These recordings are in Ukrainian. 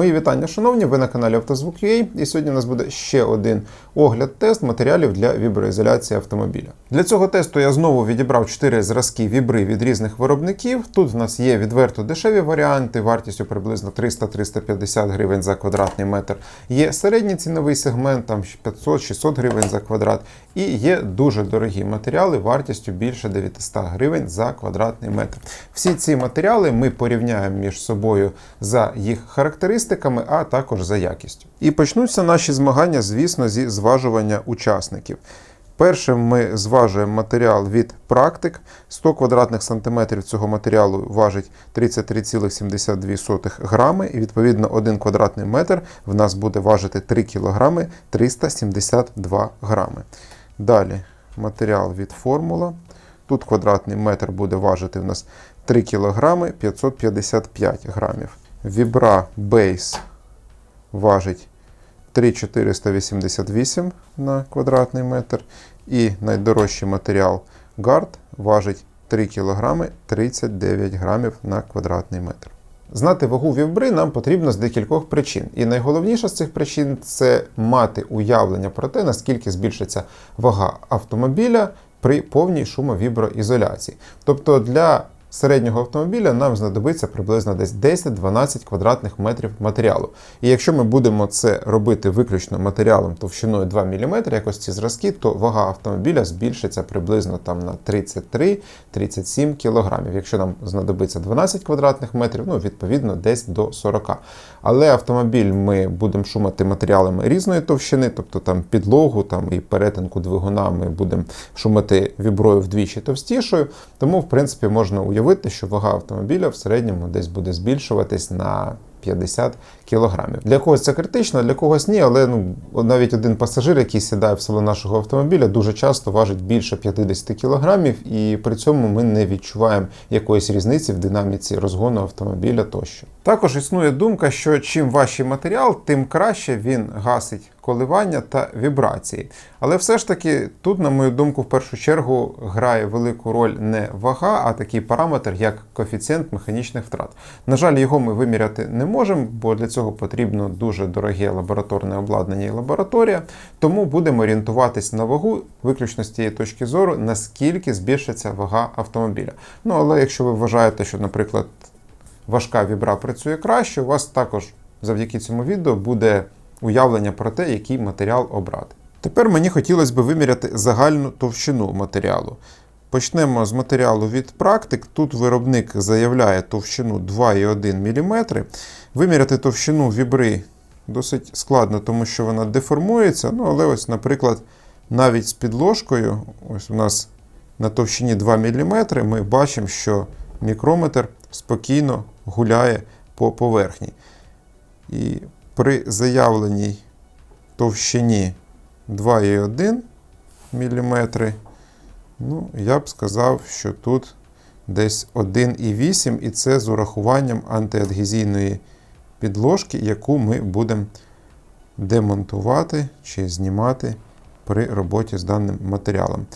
Мої вітання, шановні, ви на каналі Автозвук.ua і сьогодні у нас буде ще один огляд-тест матеріалів для віброізоляції автомобіля. Для цього тесту я знову відібрав 4 зразки вібри від різних виробників. Тут в нас є відверто дешеві варіанти, вартістю приблизно 300-350 гривень за квадратний метр. Є середній ціновий сегмент, там 500-600 гривень за квадрат. І є дуже дорогі матеріали вартістю більше 900 гривень за квадратний метр. Всі ці матеріали ми порівняємо між собою за їх характеристиками, а також за якістю. І почнуться наші змагання, звісно, зі зважування учасників. Першим ми зважуємо матеріал від практик. 100 квадратних сантиметрів цього матеріалу важить 33,72 грами, і відповідно 1 квадратний метр в нас буде важити 3 кг 372 грами. Далі матеріал від формула. Тут квадратний метр буде важити в нас 3 кг 555 грамів. Вібра Base важить 3,488 на квадратний метр. І найдорожчий матеріал Guard важить 3 кг 39 грамів на квадратний метр. Знати вагу вібри нам потрібно з декількох причин. І найголовніша з цих причин це мати уявлення про те, наскільки збільшиться вага автомобіля при повній шумовіброізоляції. Тобто для середнього автомобіля нам знадобиться приблизно десь 10-12 квадратних метрів матеріалу. І якщо ми будемо це робити виключно матеріалом товщиною 2 мм, якось ці зразки, то вага автомобіля збільшиться приблизно там на 33-37 кг. Якщо нам знадобиться 12 квадратних метрів, ну відповідно десь до 40. Але автомобіль ми будемо шумати матеріалами різної товщини, тобто там підлогу там і перетинку двигуна ми будемо шумати віброю вдвічі товстішою. Тому, в принципі, можна уявити, що вага автомобіля в середньому десь буде збільшуватись на 50 кілограмів. Для когось це критично, для когось ні, але ну навіть один пасажир, який сідає в село нашого автомобіля, дуже часто важить більше 50 кілограмів, і при цьому ми не відчуваємо якоїсь різниці в динаміці розгону автомобіля тощо. Також існує думка, що чим важчий матеріал, тим краще він гасить коливання та вібрації. Але все ж таки тут, на мою думку, в першу чергу грає велику роль не вага, а такий параметр, як коефіцієнт механічних втрат. На жаль, його ми виміряти не можемо, бо для цього потрібно дуже дороге лабораторне обладнання і лабораторія. Тому будемо орієнтуватись на вагу виключно з тієї точки зору, наскільки збільшиться вага автомобіля. Ну але якщо ви вважаєте, що, наприклад, важка вібра працює краще, у вас також завдяки цьому відео буде уявлення про те, який матеріал обрати. Тепер мені хотілося б виміряти загальну товщину матеріалу. Почнемо з матеріалу від практик. Тут виробник заявляє товщину 2,1 мм. Виміряти товщину вібри досить складно, тому що вона деформується. Ну, але ось, наприклад, навіть з підложкою, ось у нас на товщині 2 мм, ми бачимо, що мікрометр спокійно гуляє по поверхні. І при заявленій товщині 2,1 мм, ну, я б сказав, що тут десь 1,8 і це з урахуванням антиадгезійної підложки, яку ми будемо демонтувати чи знімати при роботі з даним матеріалом.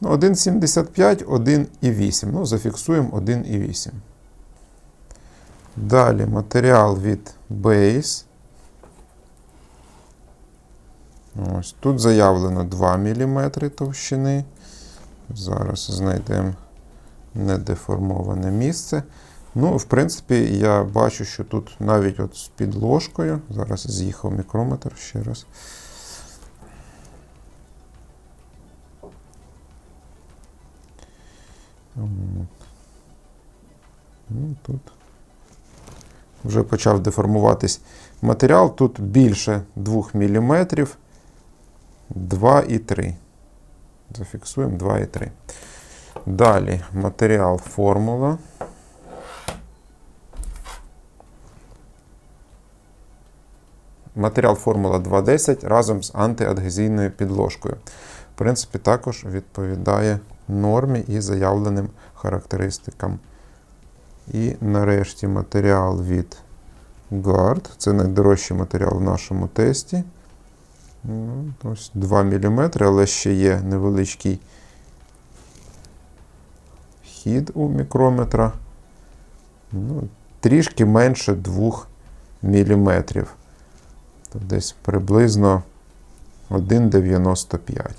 Ну, 1,75, 1,8. Ну, зафіксуємо 1,8. Далі матеріал від Base. Ось Тут заявлено 2 мм товщини. Зараз знайдемо недеформоване місце. Ну, в принципі, я бачу, що тут навіть от з підложкою. Зараз з'їхав мікрометр ще раз. Ну, Тут вже почав деформуватись матеріал. Тут більше 2 мм. 2,3. Зафіксуємо 2,3. Далі матеріал формула. Матеріал формула 2.10 разом з антиадгезійною підложкою. В принципі, також відповідає нормі і заявленим характеристикам. І нарешті матеріал від Guard. Це найдорожчий матеріал в нашому тесті. Ну, ось 2 мм, але ще є невеличкий хід у мікрометра. Ну, Трішки менше 2 мм. Тут десь приблизно 1,95.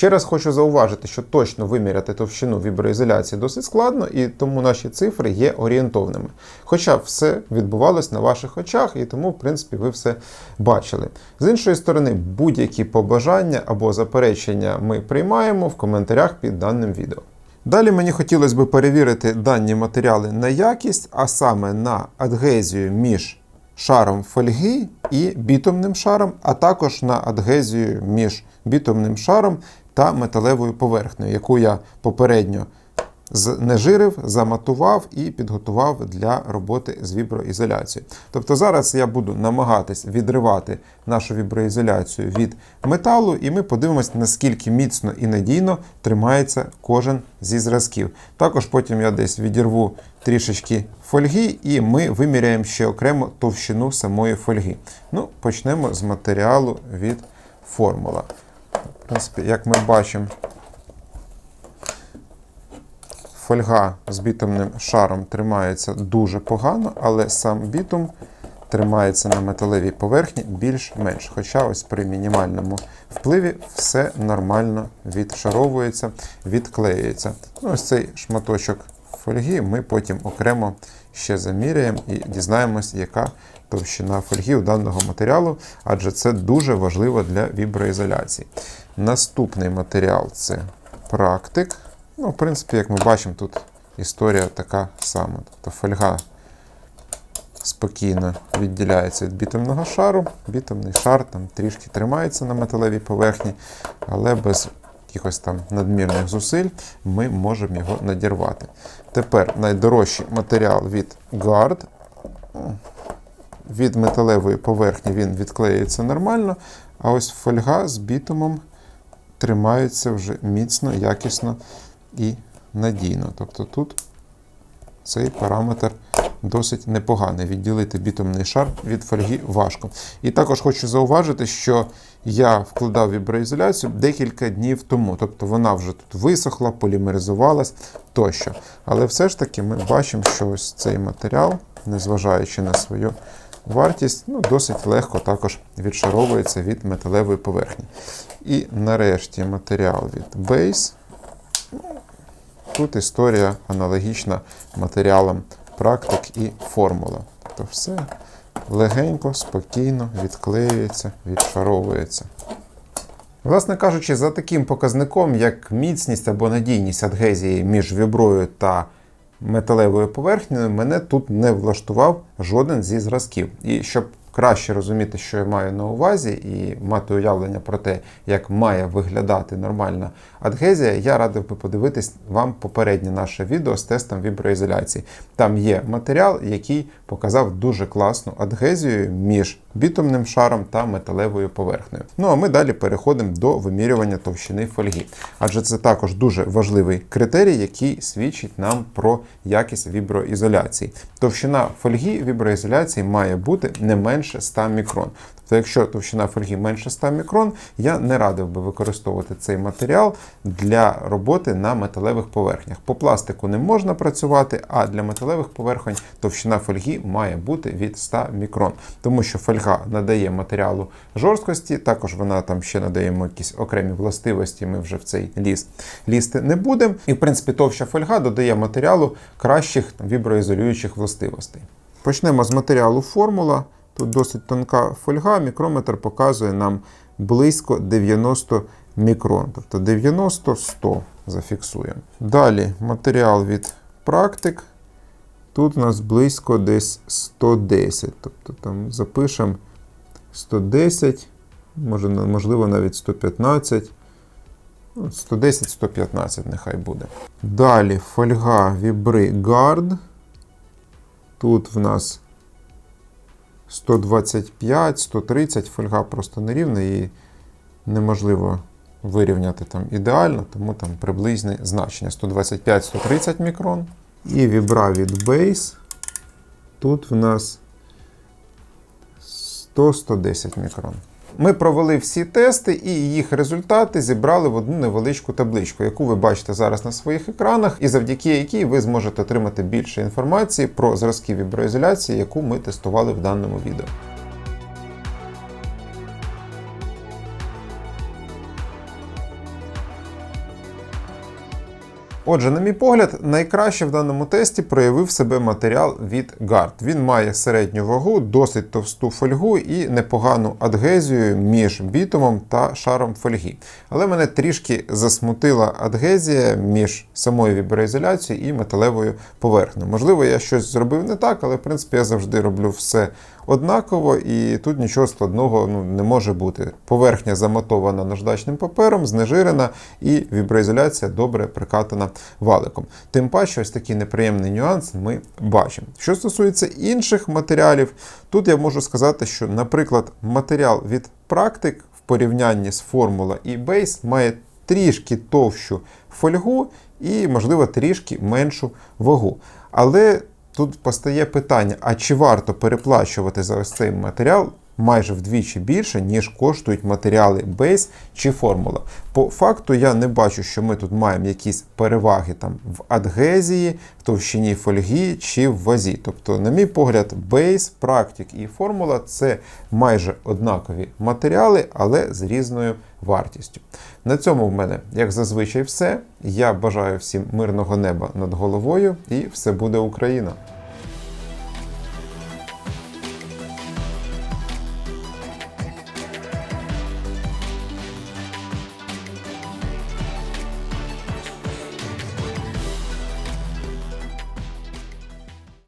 Ще раз хочу зауважити, що точно виміряти товщину віброізоляції досить складно, і тому наші цифри є орієнтовними. Хоча все відбувалось на ваших очах, і тому, в принципі, ви все бачили. З іншої сторони, будь-які побажання або заперечення ми приймаємо в коментарях під даним відео. Далі мені хотілося б перевірити дані матеріали на якість, а саме на адгезію між шаром фольги і бітумним шаром, а також на адгезію між бітумним шаром та металевою поверхнею, яку я попередньо знежирив, заматував і підготував для роботи з віброізоляцією. Тобто зараз я буду намагатись відривати нашу віброізоляцію від металу, і ми подивимося, наскільки міцно і надійно тримається кожен зі зразків. Також потім я десь відірву трішечки фольги, і ми виміряємо ще окремо товщину самої фольги. Ну, Почнемо з матеріалу від формула. Принципі, як ми бачимо, фольга з бітумним шаром тримається дуже погано, але сам бітум тримається на металевій поверхні більш-менш. Хоча ось при мінімальному впливі все нормально відшаровується, відклеюється. Ну, Ось цей шматочок фольги ми потім окремо ще заміряємо і дізнаємось, яка товщина фольги у даного матеріалу, адже це дуже важливо для віброізоляції. Наступний матеріал це практик. Ну, в принципі, як ми бачимо, тут історія така сама. Тобто фольга спокійно відділяється від бітумного шару. Бітумний шар там трішки тримається на металевій поверхні, але без якихось там надмірних зусиль ми можемо його надірвати. Тепер найдорожчий матеріал від Guard. Від металевої поверхні він відклеюється нормально, а ось фольга з бітумом тримається вже міцно, якісно і надійно. Тобто тут цей параметр досить непоганий. Відділити бітумний шар від фольги важко. І також хочу зауважити, що я вкладав віброізоляцію декілька днів тому. Тобто вона вже тут висохла, полімеризувалась тощо. Але все ж таки ми бачимо, що ось цей матеріал, незважаючи на свою вартість, ну, досить легко також відшаровується від металевої поверхні. І нарешті матеріал від Base. Тут історія аналогічна матеріалам практик і формула. Тобто все легенько, спокійно відклеюється, відшаровується. Власне кажучи, за таким показником, як міцність або надійність адгезії між віброю та металевою поверхнею, мене тут не влаштував жоден зі зразків. І щоб краще розуміти, що я маю на увазі, і мати уявлення про те, як має виглядати нормальна адгезія, я радив би подивитись вам попереднє наше відео з тестом віброізоляції. Там є матеріал, який показав дуже класну адгезію між бітумним шаром та металевою поверхнею. Ну а ми далі переходимо до вимірювання товщини фольги. Адже це також дуже важливий критерій, який свідчить нам про якість віброізоляції. Товщина фольги віброізоляції має бути не менше 100 мікрон. Тобто, якщо товщина фольги менше 100 мікрон, я не радив би використовувати цей матеріал для роботи на металевих поверхнях. По пластику не можна працювати, а для металевих поверхонь товщина фольги має бути від 100 мікрон, тому що фольга надає матеріалу жорсткості, також вона там ще надає якісь окремі властивості. Ми вже в цей ліс лізти не будемо. І, в принципі, товща фольга додає матеріалу кращих там, віброізолюючих властивостей. Почнемо з матеріалу формула. Тут досить тонка фольга, мікрометр показує нам близько 90 мікрон. Тобто 90-100 зафіксуємо. Далі матеріал від практик. Тут у нас близько десь 110. Тобто там запишемо 110, може, можливо, навіть 115. 110-115 нехай буде. Далі фольга Vibri Guard. Тут в нас 125, 130, фольга просто нерівна і неможливо вирівняти там ідеально, тому там приблизне значення 125-130 мікрон. І вібра від Base. Тут в нас 100-110 мікрон. Ми провели всі тести і їх результати зібрали в одну невеличку табличку, яку ви бачите зараз на своїх екранах, і завдяки якій ви зможете отримати більше інформації про зразки віброізоляції, яку ми тестували в даному відео. Отже, на мій погляд, найкраще в даному тесті проявив себе матеріал від GARD. Він має середню вагу, досить товсту фольгу і непогану адгезію між бітумом та шаром фольги. Але мене трішки засмутила адгезія між самою віброізоляцією і металевою поверхнею. Можливо, я щось зробив не так, але в принципі я завжди роблю все однаково, і тут нічого складного ну, не може бути. Поверхня замотована наждачним папером, знежирена, і віброізоляція добре прикатана валиком. Тим паче, ось такий неприємний нюанс ми бачимо. Що стосується інших матеріалів, тут я можу сказати, що, наприклад, матеріал від практик в порівнянні з формула і бейс має трішки товщу фольгу і, можливо, трішки меншу вагу. Але тут постає питання: а чи варто переплачувати за ось цей матеріал майже вдвічі більше, ніж коштують матеріали Base чи формула? По факту я не бачу, що ми тут маємо якісь переваги там в адгезії, в товщині фольги чи в вазі. Тобто, на мій погляд, Base, практик і формула це майже однакові матеріали, але з різною вартістю. На цьому в мене, як зазвичай, все. Я бажаю всім мирного неба над головою і все буде Україна!